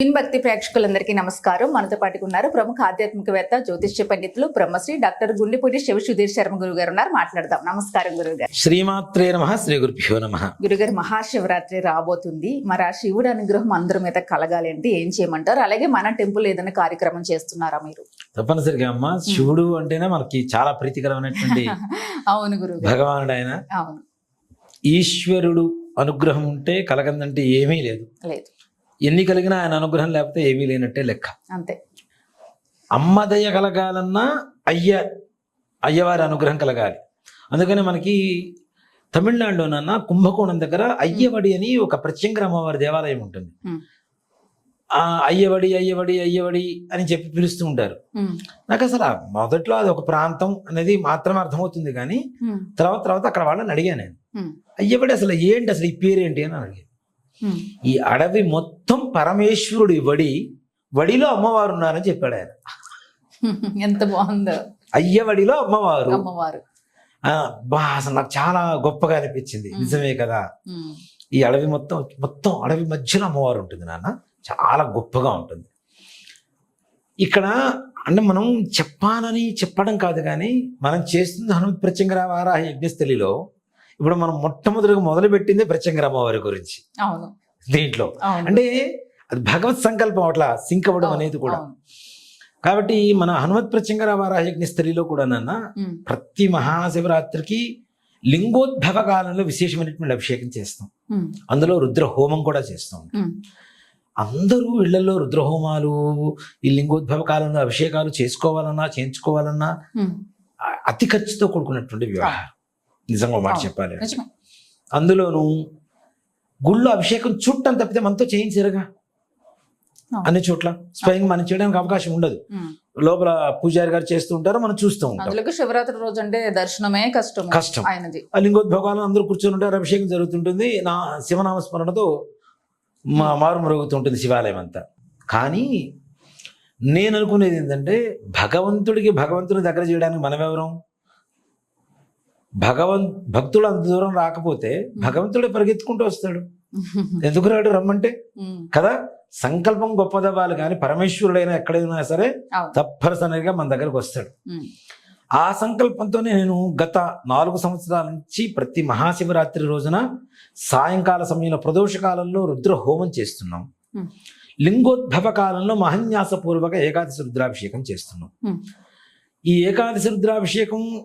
In భక్తి ప్రేక్షకులందరికీ నమస్కారం. మనతో పాటుగా ఉన్నారు ప్రముఖ ఆధ్యాత్మికవేత్త జ్యోతిష్య పండితులు బ్రహ్మశ్రీ డాక్టర్ గుండెపూడి శివ సుధీర్ శర్మ గురువు గారు ఉన్నారు. మాట్లాడదాం. నమస్కారం గురువు గారు శ్రీమాత్రే నమ శ్రీ గురుభ్యో నమ. గురుగారు మహాశివరాత్రి రాబోతుంది. మరి ఆ శివుడి అనుగ్రహం అందరి మీద కలగాలి అంటే ఏం చేయమంటారు? అలాగే మన టెంపుల్ ఏదైనా కార్యక్రమం చేస్తున్నారా మీరు? తప్పనిసరిగా అమ్మ శివుడు అంటేనే మనకి చాలా ప్రీతికరమైనటువంటి అవును గురువు గారు భగవానుడు ఆయన అవును. ఈశ్వరుడు అనుగ్రహం ఉంటే కలగందంటే ఏమీ లేదు. లేదు. ఎన్ని కలిగినా ఆయన అనుగ్రహం లేకపోతే ఏమీ లేనట్టే లెక్క. అంతే. అమ్మ దయ కలగాలన్నా అయ్య అయ్యవారి అనుగ్రహం కలగాలి. అందుకని మనకి తమిళనాడులోనన్నా కుంభకోణం దగ్గర అయ్యవడి అని ఒక ప్రత్యంగర అమ్మవారి దేవాలయం ఉంటుంది. ఆ అయ్యవడి అయ్యవడి అయ్యవడి అని చెప్పి పిలుస్తూ ఉంటారు. నాకు అసలు మొదట్లో అది ఒక ప్రాంతం అనేది మాత్రమే అర్థమవుతుంది కానీ తర్వాత తర్వాత అక్కడ వాళ్ళని అడిగాను నేను. అయ్యబడి అసలు ఏంటి అసలు ఈ పేరు ఏంటి అని అడిగాను. ఈ అడవి మొత్తం పరమేశ్వరుడి వడి వడిలో అమ్మవారు ఉన్నారని చెప్పాడు ఆయన. ఎంత బాగుందో. అయ్యవడిలో అమ్మవారు. అమ్మవారు. ఆ, బా అసలు నాకు చాలా గొప్పగా అనిపించింది. నిజమే కదా. ఈ అడవి మొత్తం మొత్తం అడవి మధ్యలో అమ్మవారు ఉంటుంది నాన్న. చాలా గొప్పగా ఉంటుంది. ఇక్కడ అంటే మనం చెప్పాలని చెప్పడం కాదు కానీ మనం చేస్తుంది హనుమత్ ప్రత్యంగర వారాహ యజ్ఞస్థలిలో ఇప్పుడు మనం మొట్టమొదటిగా మొదలు పెట్టిందే ప్రత్యంగర అమ్మవారి గురించి. అవును. దీంట్లో. అంటే అది భగవత్ సంకల్పం అట్లా సింక్ అవ్వడం అనేది కూడా. కాబట్టి మన హనుమత్ ప్రత్యంగర వారాహ యజ్ఞస్థలిలో కూడా నాన్న ప్రతి మహాశివరాత్రికి లింగోద్భవ కాలంలో విశేషమైనటువంటి అభిషేకం చేస్తాం. అందులో రుద్ర హోమం కూడా చేస్తాం. అందరూ ఇళ్ళలో రుద్రహోమాలు ఈ లింగోద్భవ కాలంలో అభిషేకాలు చేసుకోవాలన్నా చేయించుకోవాలన్నా అతి ఖర్చుతో కూడుకున్నటువంటి వ్యవహారం నిజంగా మాట. చెప్పాలి. అందులోనూ గుళ్ళో అభిషేకం చుట్టం తప్పితే మనతో చేయించరుగా. అన్ని చోట్ల స్వయంగా మనం చేయడానికి అవకాశం ఉండదు. లోపల పూజారి గారు చేస్తూ ఉంటారు మనం చూస్తూ ఉంటాం. శివరాత్రి రోజు అంటే దర్శనమే కష్టం. కష్టం. లింగోద్భవాలను అందరూ కూర్చొని ఉంటారు అభిషేకం జరుగుతుంటుంది నా శివనామ స్మరణతో మా మారు మరుగుతుంటుంది శివాలయం అంతా. కానీ నేను అనుకునేది ఏంటంటే భగవంతుడికి భగవంతుని దగ్గర చేయడానికి మనం ఎవరం భగవన్ భక్తుడు అంత దూరం రాకపోతే భగవంతుడే పరిగెత్తుకుంటూ వస్తాడు. ఎందుకు రాడు రమ్మంటే? కదా? సంకల్పం గొప్పదవ్వాలి కానీ పరమేశ్వరుడైనా ఎక్కడైనా సరే. తప్పనిసరిగా మన దగ్గరకు వస్తాడు. ఆ సంకల్పంతోనే నేను గత నాలుగు సంవత్సరాల నుంచి ప్రతి మహాశివరాత్రి రోజున సాయంకాల సమయంలో ప్రదోష కాలంలో రుద్ర హోమం చేస్తున్నాం. లింగోద్భవ కాలంలో మహన్యాసపూర్వక ఏకాదశి రుద్రాభిషేకం చేస్తున్నాం. ఈ ఏకాదశి రుద్రాభిషేకం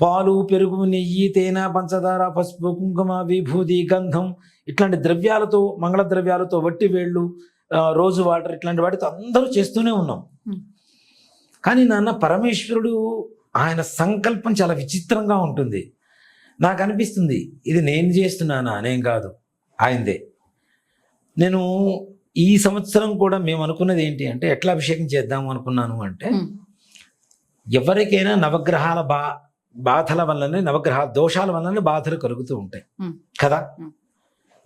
పాలు పెరుగు నెయ్యి తేనె పంచదార పసుపు కుంకుమ విభూది గంధం ఇట్లాంటి ద్రవ్యాలతో మంగళ ద్రవ్యాలతో వట్టి వేళ్ళు రోజు వాటర్ ఇట్లాంటి వాటితో అందరూ చేస్తూనే ఉన్నాం. కానీ నాన్న పరమేశ్వరుడు ఆయన సంకల్పం చాలా విచిత్రంగా ఉంటుంది. నాకు అనిపిస్తుంది ఇది నేను చేస్తున్నానా? నేను కాదు ఆయనదే. నేను ఈ సంవత్సరం కూడా మేము అనుకున్నది ఏంటి అంటే ఎట్లా అభిషేకం చేద్దాం అనుకున్నాను అంటే ఎవరికైనా నవగ్రహాల బా బాధల వల్లనే నవగ్రహ దోషాల వల్లనే బాధలు కలుగుతూ ఉంటాయి. కదా.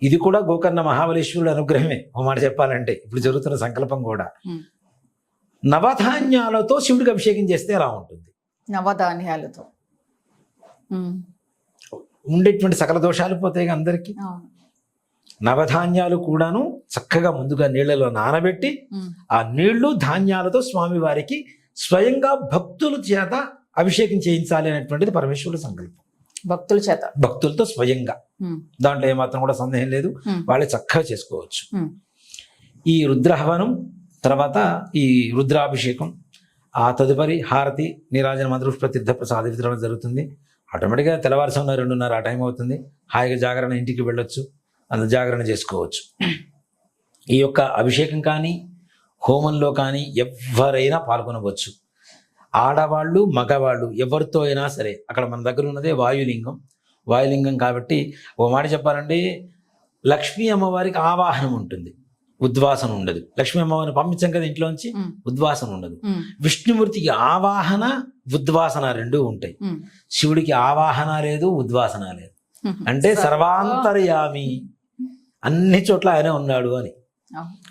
ఇది కూడా గోకర్ణ మహాబలేశ్వరుడు అనుగ్రహమే. ఓ మాట చెప్పాలంటే ఇప్పుడు జరుగుతున్న సంకల్పం కూడా. నవధాన్యాలతో శివుడికి అభిషేకం చేస్తే ఎలా ఉంటుంది? నవధాన్యాలతో. ఉండేటువంటి సకల దోషాలు పోతాయి అందరికీ. నవధాన్యాలు కూడాను చక్కగా ముందుగా నీళ్ళలో నానబెట్టి ఆ నీళ్ళు ధాన్యాలతో స్వామివారికి స్వయంగా భక్తుల చేత అభిషేకం చేయించాలి అనేటువంటిది పరమేశ్వరుడు సంకల్పం. భక్తుల చేత. భక్తులతో స్వయంగా. దాంట్లో ఏమాత్రం కూడా సందేహం లేదు. వాళ్ళే చక్కగా చేసుకోవచ్చు. ఈ రుద్రహవనం తర్వాత ఈ రుద్రాభిషేకం ఆ తదుపరి హారతి నీరాజన మంత్రుష్ప తీర్థ ప్రసాద వితరణ జరుగుతుంది. ఆటోమేటిక్గా తెల్లవారుసంలో రెండున్నర ఆ టైం అవుతుంది. హాయిగా జాగరణ ఇంటికి వెళ్ళొచ్చు. అందు జాగరణ చేసుకోవచ్చు. ఈ యొక్క అభిషేకం కానీ హోమంలో కానీ ఎవరైనా పాల్గొనవచ్చు. ఆడవాళ్ళు మగవాళ్ళు ఎవరితో అయినా సరే అక్కడ మన దగ్గర ఉన్నదే వాయులింగం. వాయులింగం కాబట్టి ఓ మాట చెప్పాలంటే లక్ష్మీ అమ్మవారికి ఆవాహనం ఉంటుంది. ఉద్వాసన ఉండదు. లక్ష్మీ అమ్మవారిని పంపించాం కదా ఇంట్లోంచి? ఉద్వాసన ఉండదు. విష్ణుమూర్తికి ఆవాహన ఉద్వాసన రెండూ ఉంటాయి. శివుడికి ఆవాహన లేదు ఉద్వాసన లేదు. అంటే సర్వాంతర్యామి. అన్ని చోట్ల ఆయనే ఉన్నాడు అని.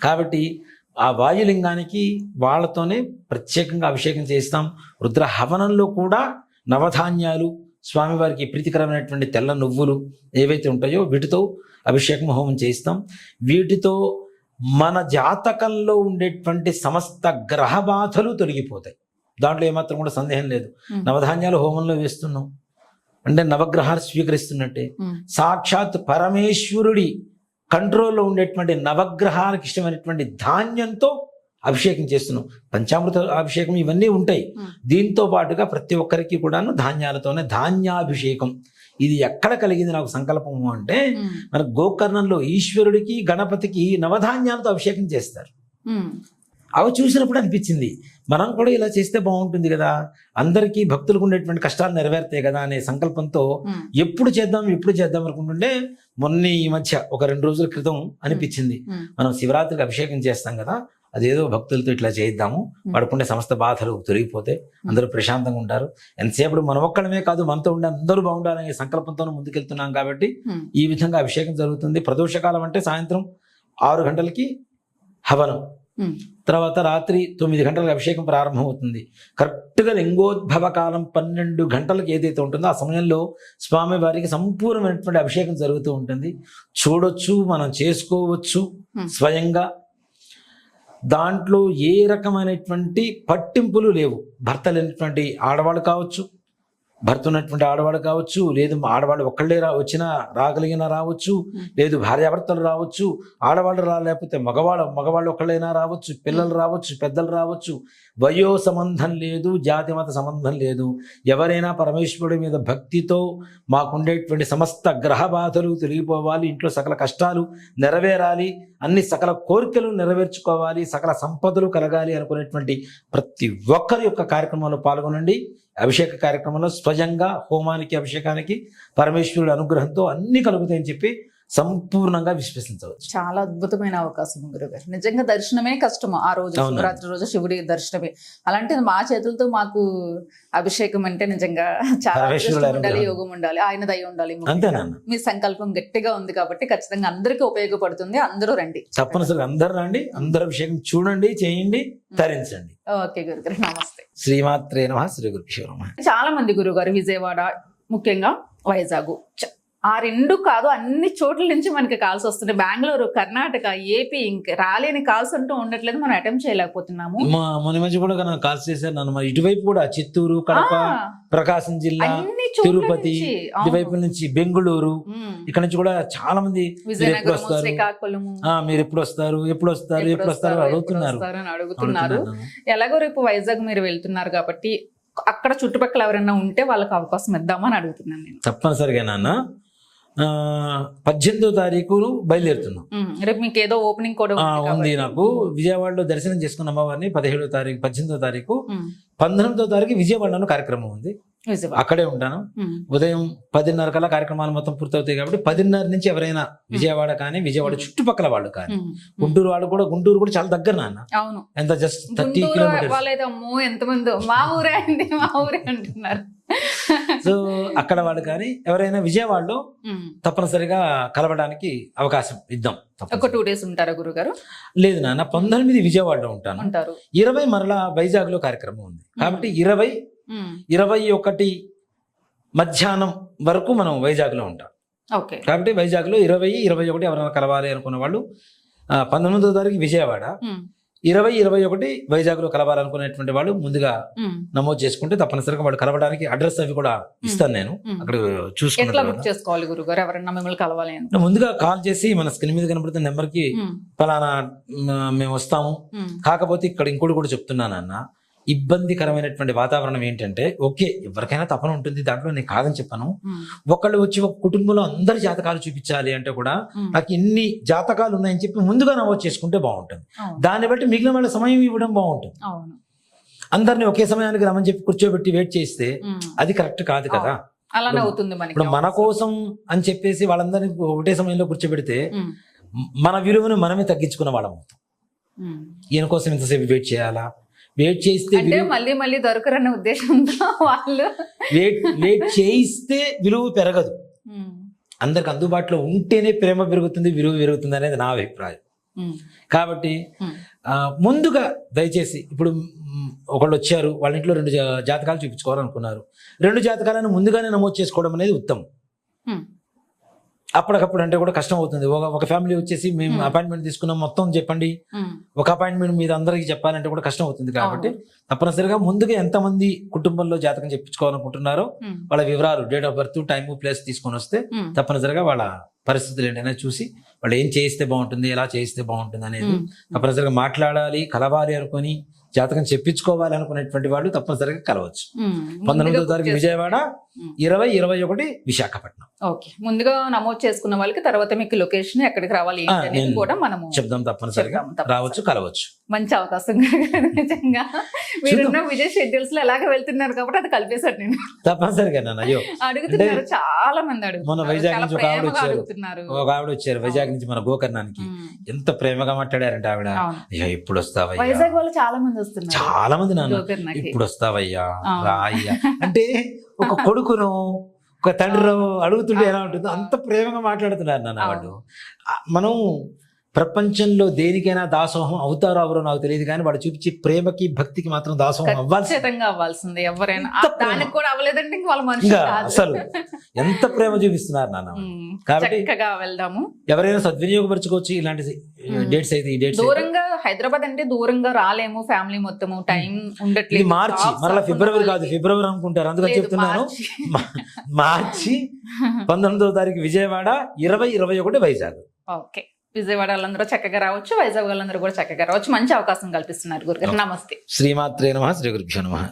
కాబట్టి ఆ వాయులింగానికి వాళ్ళతోనే ప్రత్యేకంగా అభిషేకం చేస్తాం. రుద్ర హవనంలో కూడా నవధాన్యాలు స్వామివారికి ప్రీతికరమైనటువంటి తెల్ల నువ్వులు ఏవైతే ఉంటాయో వీటితో అభిషేకం హోమం చేయిస్తాం వీటితో మన జాతకంలో ఉండేటువంటి సమస్త గ్రహ బాధలు తొలగిపోతాయి. దాంట్లో ఏమాత్రం కూడా సందేహం లేదు. నవధాన్యాలు హోమంలో వేస్తున్నాం. అంటే నవగ్రహాలు స్వీకరిస్తున్నట్టే. సాక్షాత్ పరమేశ్వరుడి కంట్రోల్లో ఉండేటువంటి నవగ్రహాలకు ఇష్టమైనటువంటి ధాన్యంతో అభిషేకం చేస్తున్నాం పంచామృత అభిషేకం ఇవన్నీ ఉంటాయి. దీంతో పాటుగా ప్రతి ఒక్కరికి కూడాను ధాన్యాలతోనే ధాన్యాభిషేకం ఇది ఎక్కడ కలిగింది నాకు సంకల్పము అంటే. మన గోకర్ణంలో ఈశ్వరుడికి గణపతికి నవధాన్యాలతో అభిషేకం చేస్తారు. అవి చూసినప్పుడు అనిపించింది మనం కూడా ఇలా చేస్తే బాగుంటుంది కదా అందరికీ భక్తులకు ఉండేటువంటి కష్టాలు నెరవేరుతాయి కదా అనే సంకల్పంతో. ఎప్పుడు చేద్దాం ఎప్పుడు చేద్దాం అనుకుంటుంటే మొన్న ఈ మధ్య ఒక రెండు రోజుల క్రితం అనిపించింది. మనం శివరాత్రికి అభిషేకం చేస్తాం కదా అదేదో భక్తులతో ఇట్లా Hmm. పడుకుంటే సమస్త బాధలు తొలగిపోతే అందరూ ప్రశాంతంగా ఉంటారు ఎంతసేపు మన ఒక్కడమే కాదు మనతో ఉండే అందరూ బాగుండాలనే సంకల్పంతో ముందుకెళ్తున్నాం కాబట్టి. ఈ విధంగా అభిషేకం జరుగుతుంది ప్రదోషకాలం అంటే సాయంత్రం ఆరు గంటలకి హవనం. తర్వాత రాత్రి తొమ్మిది గంటలకు అభిషేకం ప్రారంభమవుతుంది. కరెక్ట్గా లింగోద్భవ కాలం పన్నెండు గంటలకు ఏదైతే ఉంటుందో ఆ సమయంలో స్వామి వారికి సంపూర్ణమైనటువంటి అభిషేకం జరుగుతూ ఉంటుంది. చూడొచ్చు మనం చేసుకోవచ్చు. స్వయంగా. దాంట్లో ఏ రకమైనటువంటి పట్టింపులు లేవు. భర్త లేనటువంటి ఆడవాళ్ళు కావచ్చు భర్త ఉన్నటువంటి ఆడవాళ్ళు కావచ్చు లేదు ఆడవాళ్ళు ఒక్కళ్ళే రా వచ్చినా రాగలిగినా రావచ్చు. లేదు భార్యాభర్తలు రావచ్చు ఆడవాళ్ళు రాలేకపోతే మగవాళ్ళు మగవాళ్ళు ఒక్కళ్ళైనా రావచ్చు పిల్లలు రావచ్చు పెద్దలు రావచ్చు వయో సంబంధం లేదు జాతి మత సంబంధం లేదు ఎవరైనా పరమేశ్వరుడి మీద భక్తితో మాకుండేటువంటి సమస్త గ్రహ బాధలు తొలగిపోవాలి ఇంట్లో సకల కష్టాలు నెరవేరాలి అన్ని సకల కోరికలు నెరవేర్చుకోవాలి సకల సంపదలు కలగాలి అనుకునేటువంటి ప్రతి ఒక్కరి యొక్క కార్యక్రమంలో పాల్గొనండి అభిషేక కార్యక్రమంలో స్వయంగా హోమానికి అభిషేకానికి పరమేశ్వరుడి అనుగ్రహంతో అన్ని కలుగుతాయని చెప్పి సంపూర్ణంగా విశ్వసించవచ్చు. చాలా అద్భుతమైన అవకాశం గురుగారు. నిజంగా దర్శనమే కష్టం ఆ రోజు. శివరాత్రి రోజు శివుడి దర్శనమే. అలాంటిది మా చేతులతో మాకు అభిషేకం అంటే నిజంగా చాలా ఉండాలి. యోగం ఉండాలి ఆయన దయ ఉండాలి మీ సంకల్పం గట్టిగా ఉంది కాబట్టి ఖచ్చితంగా అందరికీ ఉపయోగపడుతుంది. అందరూ రండి. తప్పనిసరిగా అందరు రండి అందరు అభిషేకం చూడండి చేయండి తరించండి. ఓకే గురుగారు నమస్తే. శ్రీమాత్రే నమ శ్రీ నమ. చాలా మంది గురుగారు విజయవాడ ముఖ్యంగా వైజాగ్ ఆ రెండు కాదు అన్ని చోట్ల నుంచి మనకి కాల్స్ వస్తున్నాయి. బెంగళూరు కర్ణాటక ఏపీ ఇంకా రాలేని కాల్స్ అంటూ ఉండట్లేదు. మనం అటెంప్ట్ చేయలేకపోతున్నాము. మొన్న మధ్య కూడా కాల్స్ చేశారు నన్ను. ఇటువైపు కూడా చిత్తూరు కడప ప్రకాశం జిల్లా తిరుపతి ఇటువైపు. నుంచి బెంగుళూరు. ఇక్కడ నుంచి కూడా చాలా మంది విజయనగరం వస్తారు? మీరు ఎప్పుడు వస్తారు ఎప్పుడు వస్తారు ఎప్పుడు వస్తారు అడుగుతున్నారు. అడుగుతున్నారు. ఎలాగో రేపు వైజాగ్ మీరు వెళ్తున్నారు కాబట్టి అక్కడ చుట్టుపక్కల ఎవరైనా ఉంటే వాళ్ళకి అవకాశం ఇద్దామని అడుగుతున్నాను నేను. తప్పనిసరిగా నాన్న. పద్దెనిమిదో తారీఖు బయలుదేరుతున్నాం. రేపు మీకు ఏదో ఓపెనింగ్ కూడా ఉంది. నాకు. విజయవాడలో దర్శనం చేసుకున్న అమ్మవారిని పదిహేడో తారీఖు పద్దెనిమిదో తారీఖు. పంతొమ్మిదో తారీఖు విజయవాడలో కార్యక్రమం ఉంది. అక్కడే ఉంటాను. ఉదయం పదిన్నర కల్లా కార్యక్రమాలు మొత్తం పూర్తవుతాయి కాబట్టి పదిన్నర నుంచి ఎవరైనా విజయవాడ కానీ విజయవాడ చుట్టుపక్కల వాళ్ళు కానీ. గుంటూరు వాళ్ళు కూడా గుంటూరు కూడా చాలా దగ్గర నాన్న. అవును. ఎంత జస్ట్ థర్టీ కిలోమీటర్స్ ఎంతమంది మా ఊరే అండి మా ఊరే అంటున్నారు. సో అక్కడ వాళ్ళు కానీ ఎవరైనా విజయవాడలో తప్పనిసరిగా కలవడానికి అవకాశం ఇద్దాం ఒక. టూ డేస్ ఉంటారా గురుగారు? లేదు నాన్న పంతొమ్మిది విజయవాడలో ఉంటాను. ఇరవై మరలా వైజాగ్లో కార్యక్రమం ఉంది. కాబట్టి ఇరవై ఇరవై ఒకటి మధ్యాహ్నం వరకు మనం వైజాగ్లో ఉంటాం. ఓకే. కాబట్టి వైజాగ్లో ఇరవై ఇరవై ఒకటి ఎవరైనా కలవాలి అనుకున్న వాళ్ళు పంతొమ్మిదో తారీఖు విజయవాడ. ఇరవై ఇరవై ఒకటి వైజాగ్లో కలవాలనుకునేటువంటి వాళ్ళు ముందుగా నమోదు చేసుకుంటే తప్పనిసరిగా వాళ్ళు కలవడానికి అడ్రస్ అవి కూడా ఇస్తాను నేను. అక్కడ అని. ముందుగా కాల్ చేసి మన స్క్రీన్ మీద కనబడుతున్న నెంబర్కి ఫలానా మేము వస్తాము. కాకపోతే ఇక్కడ ఇంకోటి కూడా చెప్తున్నాను అన్న ఇబ్బందికరమైనటువంటి వాతావరణం ఏంటంటే ఓకే ఎవరికైనా తపన ఉంటుంది దాంట్లో నేను కాదని చెప్పాను. ఒకళ్ళు వచ్చి ఒక కుటుంబంలో అందరి జాతకాలు చూపించాలి అంటే కూడా. నాకు ఇన్ని జాతకాలు ఉన్నాయని చెప్పి ముందుగా నమోదు చేసుకుంటే బాగుంటుంది. దాన్ని బట్టి మిగిలిన వాళ్ళ సమయం ఇవ్వడం బాగుంటుంది. అందరిని ఒకే సమయానికి రమ్మని చెప్పి కూర్చోబెట్టి వెయిట్ చేస్తే. అది కరెక్ట్ కాదు కదా. అలానే అవుతుంది ఇప్పుడు మన కోసం అని చెప్పేసి వాళ్ళందరినీ ఒకటే సమయంలో కూర్చోబెడితే మన విలువను మనమే తగ్గించుకున్న వాళ్ళం అవుతాం. ఈయన కోసం ఇంతసేపు వెయిట్ చేయాలా? వెయిట్ చేస్తే అంటే మళ్ళీ మళ్ళీ దొరకరన్న ఉద్దేశంతో వాళ్ళు వెయిట్ వెయిట్ చేయిస్తే విలువ పెరగదు. అందరికి అందుబాటులో ఉంటేనే ప్రేమ పెరుగుతుంది విలువ పెరుగుతుంది అనేది నా అభిప్రాయం. కాబట్టి ముందుగా దయచేసి ఇప్పుడు ఒకళ్ళు వచ్చారు వాళ్ళ ఇంట్లో రెండు జాతకాలు చూపించుకోవాలనుకున్నారు. రెండు జాతకాలను ముందుగానే నమోదు చేసుకోవడం అనేది ఉత్తమం. అప్పటికప్పుడు అంటే కూడా కష్టం అవుతుంది ఒక ఫ్యామిలీ వచ్చేసి మేము Hmm. అపాయింట్మెంట్ తీసుకున్నాం మొత్తం చెప్పండి ఉమ్, ఒక అపాయింట్మెంట్ మీద అందరికి చెప్పాలంటే కూడా కష్టం అవుతుంది కాబట్టి. తప్పనిసరిగా ముందుగా ఎంతమంది కుటుంబంలో జాతకం చెప్పించుకోవాలనుకుంటున్నారో ఉమ్, వాళ్ళ వివరాలు date of birth time place తీసుకొని వస్తే తప్పనిసరిగా వాళ్ళ పరిస్థితులు ఏంటనే చూసి వాళ్ళు ఏం చేయిస్తే బాగుంటుంది ఎలా చేయిస్తే బాగుంటుంది అనేది తప్పనిసరిగా మాట్లాడాలి కలవాలి అనుకొని జాతకం చెప్పించుకోవాలి అనుకునేటువంటి వాళ్ళు తప్పనిసరిగా కలవచ్చు. పంతొమ్మిదో తారీఖు విజయవాడ. ఇరవై ఇరవై ఒకటి విశాఖపట్నం. ఓకే. ముందుగా నమోదు చేసుకున్న వాళ్ళకి తర్వాత మీకు లొకేషన్ ఎక్కడికి రావాలి అనేది కూడా మనము చెప్దాం తప్పనిసరిగా. రావచ్చు కలవచ్చు. మంచి అవకాశం నిజంగా. మీరున్న విజయ్ షెడ్యూల్స్లో ఎలాగ వెళ్తున్నారు కాబట్టి అది కలిపేశాడు నేను. తప్పనిసరిగా నన్ను అయ్యో. అడుగుతున్నారు చాలా మంది అడుగుతున్నారు వైజాగ్ నుంచి ఒక ఆవిడ వచ్చారు. ఒక ఆవిడ వచ్చారు వైజాగ్ నుంచి మన గోకర్ణానికి. ఎంత ప్రేమగా మాట్లాడారంటే ఆవిడ. అయ్యా ఇప్పుడు వస్తావయ్యా వైజాగ్ వాళ్ళు చాలా మంది వస్తున్నారు. చాలా మంది నాన్న. ఇప్పుడు వస్తావయ్యా. రాయ్యా. అంటే ఒక కొడుకును ఒక తండ్రి అడుగుతుంటే ఎలా ఉంటుందో అంత ప్రేమగా మాట్లాడుతున్నారు నాన్న వాళ్ళు. మనం ప్రపంచంలో దేనికైనా దాసోహం అవుతారో అవరో నాకు తెలియదు కానీ వాడు చూపించే ప్రేమకి భక్తికి మాత్రం దాసోహం అవ్వాల్సిందే. ఎవరైనా. దానికి కూడా అవ్వలేదంటే వాళ్ళ. అసలు ఎంత ప్రేమ చూపిస్తున్నారు నాన్న కాబట్టి- వెళ్దాము. ఎవరైనా సద్వినియోగపరచుకోవచ్చు ఇలాంటి. డేట్స్ అయితే ఈ డేట్స్ దూరంగా హైదరాబాద్ అంటే దూరంగా రాలేము ఫ్యామిలీ మొత్తము టైం ఉండట్లేదు. మార్చి మరలా ఫిబ్రవరి కాదు. ఫిబ్రవరి అనుకుంటారు. అందుకని చెప్తున్నాను. మార్చి పంతొమ్మిదవ తారీఖు విజయవాడ ఇరవై ఇరవై ఒకటి వైజాగ్. ఓకే. విజయవాడ వాళ్ళందరూ చక్కగా రావచ్చు వైజాగ్ వాళ్ళందరూ కూడా చక్కగా రావచ్చు. మంచి అవకాశం కల్పిస్తున్నారు గురుగారు. నమస్తే. శ్రీమాత్రే నమ శ్రీ గురుభ్యో నమ.